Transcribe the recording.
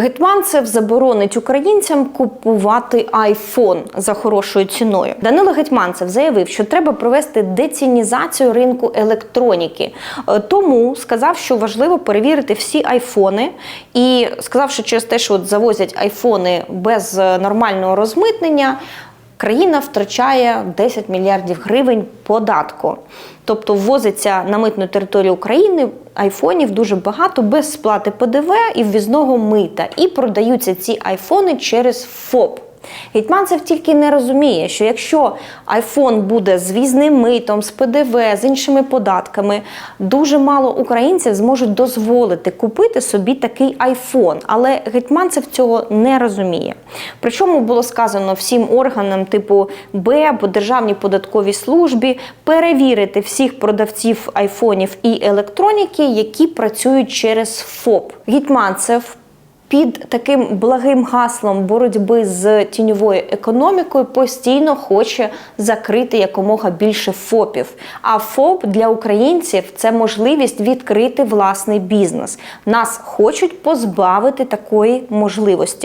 Гетманцев заборонить українцям купувати айфон за хорошою ціною. Данило Гетманцев заявив, що треба провести децінізацію ринку електроніки. Е, Тому сказав, що важливо перевірити всі айфони, і сказав, що через те, що от завозять айфони без е, нормального розмитнення. Країна втрачає 10 мільярдів гривень податку. Тобто ввозиться на митну територію України айфонів дуже багато без сплати ПДВ і ввізного мита. І продаються ці айфони через ФОП. Гетьманцев тільки не розуміє, що якщо айфон буде з візним митом, з ПДВ, з іншими податками, дуже мало українців зможуть дозволити купити собі такий айфон. Але Гетьманцев цього не розуміє. Причому було сказано всім органам типу БЕБ, Державній податковій службі перевірити всіх продавців айфонів і електроніки, які працюють через ФОП. Гетьманцев під таким благим гаслом боротьби з тіньовою економікою постійно хоче закрити якомога більше ФОПів. А ФОП для українців це можливість відкрити власний бізнес. Нас хочуть позбавити такої можливості.